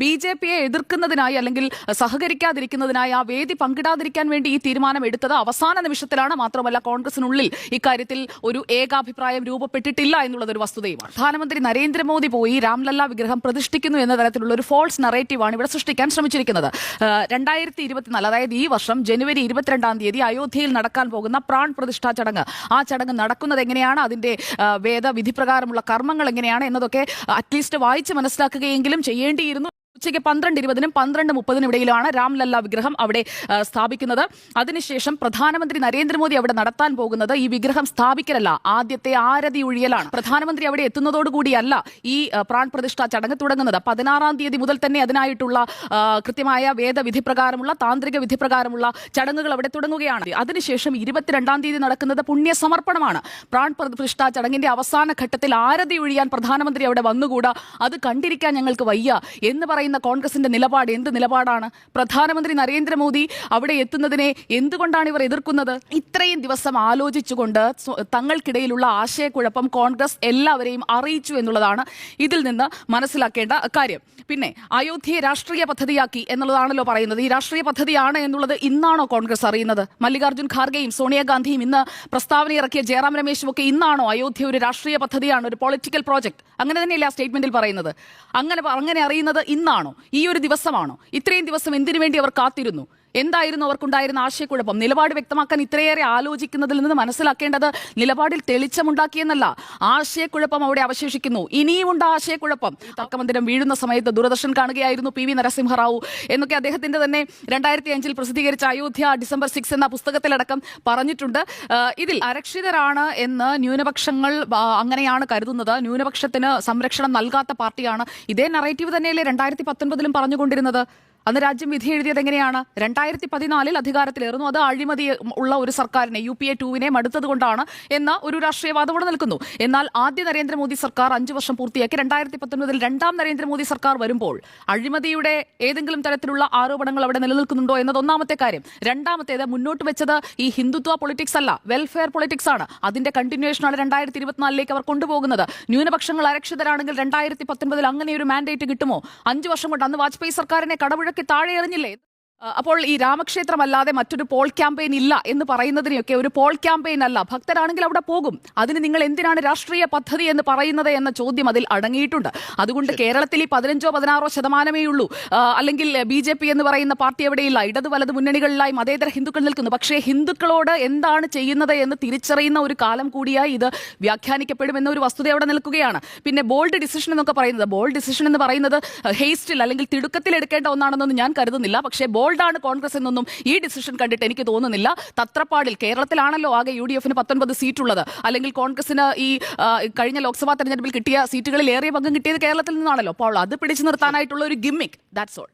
B J പിയെ എതിർക്കുന്നതിനായി അല്ലെങ്കിൽ സഹകരിക്കാതിരിക്കുന്നതിനായി ആ വേദി പങ്കിടാതിരിക്കാൻ വേണ്ടി ഈ തീരുമാനം എടുത്തത് അവസാന നിമിഷത്തിലാണ് മാത്രമല്ല കോൺഗ്രസിനുള്ളിൽ ഇക്കാര്യത്തിൽ ഒരു ഏകാഭിപ്രായം രൂപപ്പെട്ടിട്ടില്ല എന്നുള്ളതൊരു വസ്തുതയുമാണ്. പ്രധാനമന്ത്രി നരേന്ദ്രമോദി പോയി രാംലല്ല വിഗ്രഹം പ്രതിഷ്ഠിക്കുന്നു എന്ന തരത്തിലുള്ള ഒരു ഫോൾസ് നറേറ്റീവാണ് ഇവിടെ സൃഷ്ടിക്കാൻ ശ്രമിച്ചിരിക്കുന്നത്. രണ്ടായിരത്തി ഇരുപത്തിനാല് അതായത് ഈ വർഷം ജനുവരി ഇരുപത്തിരണ്ടാം തീയതി അയോധ്യയിൽ നടക്കാൻ പോകുന്ന പ്രാൺ പ്രതിഷ്ഠാ ചടങ്ങ്. ആ ചടങ്ങ് നടക്കുന്നത് എങ്ങനെയാണ്? അതിന്റെ വേദവിധിപ്രകാരമുള്ള വേദവിധി പ്രകാരമുള്ള കർമ്മങ്ങൾ എങ്ങനെയാണ്? എന്നതൊക്കെ അറ്റ്ലീസ്റ്റ് വായിച്ച് മനസ്സിലാക്കുകയെങ്കിലും ചെയ്യേണ്ടിയിരുന്നു. ഉച്ചയ്ക്ക് പന്ത്രണ്ട് ഇരുപതിനും പന്ത്രണ്ട് മുപ്പതിനും ഇടയിലാണ് രാംലല്ല വിഗ്രഹം അവിടെ സ്ഥാപിക്കുന്നത്. അതിനുശേഷം പ്രധാനമന്ത്രി നരേന്ദ്രമോദി അവിടെ നടത്താൻ പോകുന്നത് ഈ വിഗ്രഹം സ്ഥാപിക്കലല്ല ആദ്യത്തെ ആരതി ഒഴിയലാണ് പ്രധാനമന്ത്രി അവിടെ എത്തുന്നതോടുകൂടിയല്ല ഈ പ്രാൺ പ്രതിഷ്ഠ ചടങ്ങ് തുടങ്ങുന്നത്. പതിനാറാം തീയതി മുതൽ തന്നെ അതിനായിട്ടുള്ള കൃത്യമായ വേദവിധി പ്രകാരമുള്ള താന്ത്രിക വിധി പ്രകാരമുള്ള ചടങ്ങുകൾ അവിടെ തുടങ്ങുകയാണ്. അതിനുശേഷം ഇരുപത്തിരണ്ടാം തീയതി നടക്കുന്നത് പുണ്യസമർപ്പണമാണ്. പ്രാൺ പ്രതിഷ്ഠ ചടങ്ങിന്റെ അവസാന ഘട്ടത്തിൽ ആരതി ഒഴിയാൻ പ്രധാനമന്ത്രി അവിടെ വന്നുകൂടാ? അത് കണ്ടിരിക്കാൻ ഞങ്ങൾക്ക് വയ്യ. എന്ന് പറയുന്ന കോൺഗ്രസിന്റെ നിലപാട് എന്ത് നിലപാടാണ്? പ്രധാനമന്ത്രി നരേന്ദ്രമോദി അവിടെ എത്തുന്നതിനെ എന്തുകൊണ്ടാണ് ഇവർ എതിർക്കുന്നത്? ഇത്രയും ദിവസം ആലോചിച്ചുകൊണ്ട് തങ്ങൾക്കിടയിലുള്ള ആശയക്കുഴപ്പം കോൺഗ്രസ് എല്ലാവരെയും അറിയിച്ചു എന്നുള്ളതാണ് ഇതിൽ നിന്ന് മനസ്സിലാക്കേണ്ട കാര്യം. പിന്നെ അയോധ്യയെ രാഷ്ട്രീയ പദ്ധതിയാക്കി എന്നുള്ളതാണല്ലോ പറയുന്നത്. ഈ രാഷ്ട്രീയ പദ്ധതിയാണ് എന്നുള്ളത് ഇന്നാണോ കോൺഗ്രസ് അറിയുന്നത്? മല്ലികാർജുൻ ഖാർഗെയും സോണിയാഗാന്ധിയും ഇന്ന് പ്രസ്താവന ഇറക്കിയ ജയറാം രമേശും ഒക്കെ ഇന്നാണോ അയോധ്യ ഒരു രാഷ്ട്രീയ പദ്ധതിയാണ് ഒരു പൊളിറ്റിക്കൽ പ്രോജക്ട് അങ്ങനെ തന്നെയല്ലേ ആ സ്റ്റേറ്റ്മെന്റിൽ പറയുന്നത്. അങ്ങനെ അങ്ങനെ അറിയുന്നത് ഇന്നാണോ. ഈ ഒരു ദിവസമാണോ? ഇത്രയും ദിവസം എന്തിനു വേണ്ടി അവർ കാത്തിരുന്നു? എന്തായിരുന്നു അവർക്കുണ്ടായിരുന്ന ആശയക്കുഴപ്പം? നിലപാട് വ്യക്തമാക്കാൻ ഇത്രയേറെ ആലോചിക്കുന്നതിൽ നിന്ന് മനസ്സിലാക്കേണ്ടത് നിലപാടിൽ തെളിച്ചമുണ്ടാക്കിയെന്നല്ല. ആശയക്കുഴപ്പം അവിടെ അവശേഷിക്കുന്നു. ഇനിയുമുണ്ട് ആശയക്കുഴപ്പം. തർക്കമന്ദിരം വീഴുന്ന സമയത്ത് ദൂരദർശൻ കാണുകയായിരുന്നു പി വി നരസിംഹറാവു എന്നൊക്കെ അദ്ദേഹത്തിന്റെ തന്നെ രണ്ടായിരത്തി അഞ്ചിൽ പ്രസിദ്ധീകരിച്ച അയോധ്യ ഡിസംബർ സിക്സ് എന്ന പുസ്തകത്തിലടക്കം പറഞ്ഞിട്ടുണ്ട്. ഇതിൽ അരക്ഷിതരാണ് എന്ന് ന്യൂനപക്ഷങ്ങൾ അങ്ങനെയാണ് കരുതുന്നത്. ന്യൂനപക്ഷത്തിന് സംരക്ഷണം നൽകാത്ത പാർട്ടിയാണ്. ഇതേ നറേറ്റീവ് തന്നെയല്ലേ രണ്ടായിരത്തി പത്തൊൻപതിലും പറഞ്ഞുകൊണ്ടിരുന്നത്? അന്ന് രാജ്യം വിധി എഴുതിയത് എങ്ങനെയാണ്? രണ്ടായിരത്തി പതിനാലിൽ അധികാരത്തിലേറുന്നു. അത് അഴിമതി ഉള്ള ഒരു സർക്കാരിനെ യു പി എ ടുവിനെ മടുത്തത് കൊണ്ടാണ് എന്ന ഒരു രാഷ്ട്രീയവാദം ഇവിടെ നിൽക്കുന്നു. എന്നാൽ ആദ്യ നരേന്ദ്രമോദി സർക്കാർ അഞ്ചു വർഷം പൂർത്തിയാക്കി. രണ്ടായിരത്തി പത്തൊൻപതിൽ രണ്ടാം നരേന്ദ്രമോദി സർക്കാർ വരുമ്പോൾ അഴിമതിയുടെ ഏതെങ്കിലും തരത്തിലുള്ള ആരോപണങ്ങൾ അവിടെ നിലനിൽക്കുന്നുണ്ടോ എന്നത് ഒന്നാമത്തെ കാര്യം. രണ്ടാമത്തേത് മുന്നോട്ട് വെച്ചത് ഈ ഹിന്ദുത്വ പൊളിറ്റിക്സ് അല്ല വെൽഫെയർ പൊളിറ്റിക്സ് ആണ്. അതിന്റെ കണ്ടിന്യൂഷനാണ് രണ്ടായിരത്തി ഇരുപത്തിനാലിലേക്ക് അവർ കൊണ്ടുപോകുന്നത്. ന്യൂനപക്ഷങ്ങൾ അരക്ഷിതരാണെങ്കിൽ രണ്ടായിരത്തി പത്തൊൻപതിൽ അങ്ങനെ ഒരു മാൻഡേറ്റ് കിട്ടുമോ? അഞ്ചു വർഷം കൊണ്ട് അന്ന് വാജ്പേയി സർക്കാരിനെ കടപുഴക്കി താഴെ എറിഞ്ഞില്ലേ? അപ്പോൾ ഈ രാമക്ഷേത്രമല്ലാതെ മറ്റൊരു പോൾ ക്യാമ്പയിൻ ഇല്ല എന്ന് പറയുന്നതിനെയൊക്കെ ഒരു പോൾ ക്യാമ്പയിൻ അല്ല. ഭക്തരാണെങ്കിൽ അവിടെ പോകും. അതിന് നിങ്ങൾ എന്തിനാണ് രാഷ്ട്രീയ പദ്ധതി എന്ന് പറയുന്നത് എന്ന ചോദ്യം അതിൽ അടങ്ങിയിട്ടുണ്ട്. അതുകൊണ്ട് കേരളത്തിൽ ഈ പതിനഞ്ചോ പതിനാറോ ശതമാനമേ ഉള്ളൂ. അല്ലെങ്കിൽ ബി ജെ പി എന്ന് പറയുന്ന പാർട്ടി എവിടെയില്ല ഇടത് വലത് മുന്നണികളിലായി മതേതര ഹിന്ദുക്കൾ നിൽക്കുന്നു. പക്ഷേ ഹിന്ദുക്കളോട് എന്താണ് ചെയ്യുന്നത് എന്ന് തിരിച്ചറിയുന്ന ഒരു കാലം കൂടിയായി ഇത് വ്യാഖ്യാനിക്കപ്പെടുമെന്ന ഒരു വസ്തുത അവിടെ നിൽക്കുകയാണ്. പിന്നെ ബോൾഡ് ഡിസിഷൻ എന്നൊക്കെ പറയുന്നത്. ബോൾഡ് ഡിസിഷൻ എന്ന് പറയുന്നത് ഹേസ്റ്റിൽ അല്ലെങ്കിൽ തിടുക്കത്തിൽ എടുക്കേണ്ട ഒന്നാണെന്നൊന്നും ഞാൻ കരുതുന്നില്ല. പക്ഷേ ബോൾഡാണ് കോൺഗ്രസ് എന്നൊന്നും ഈ ഡിസിഷൻ കണ്ടിട്ട് എനിക്ക് തോന്നുന്നില്ല. തത്രപ്പാടിൽ കേരളത്തിലാണല്ലോ ആകെ യു ഡി എഫിന് പത്തൊൻപത് സീറ്റുള്ളത്. അല്ലെങ്കിൽ കോൺഗ്രസിന് ഈ കഴിഞ്ഞ ലോക്സഭാ തെരഞ്ഞെടുപ്പിൽ കിട്ടിയ സീറ്റുകളിൽ ഏറിയ പങ്കും കിട്ടിയത് കേരളത്തിൽ നിന്നാണല്ലോ. അപ്പോൾ അത് പിടിച്ചു നിർത്താനായിട്ടുള്ള ഒരു ഗിമ്മിക് ദാറ്റ്സ് ഓൾ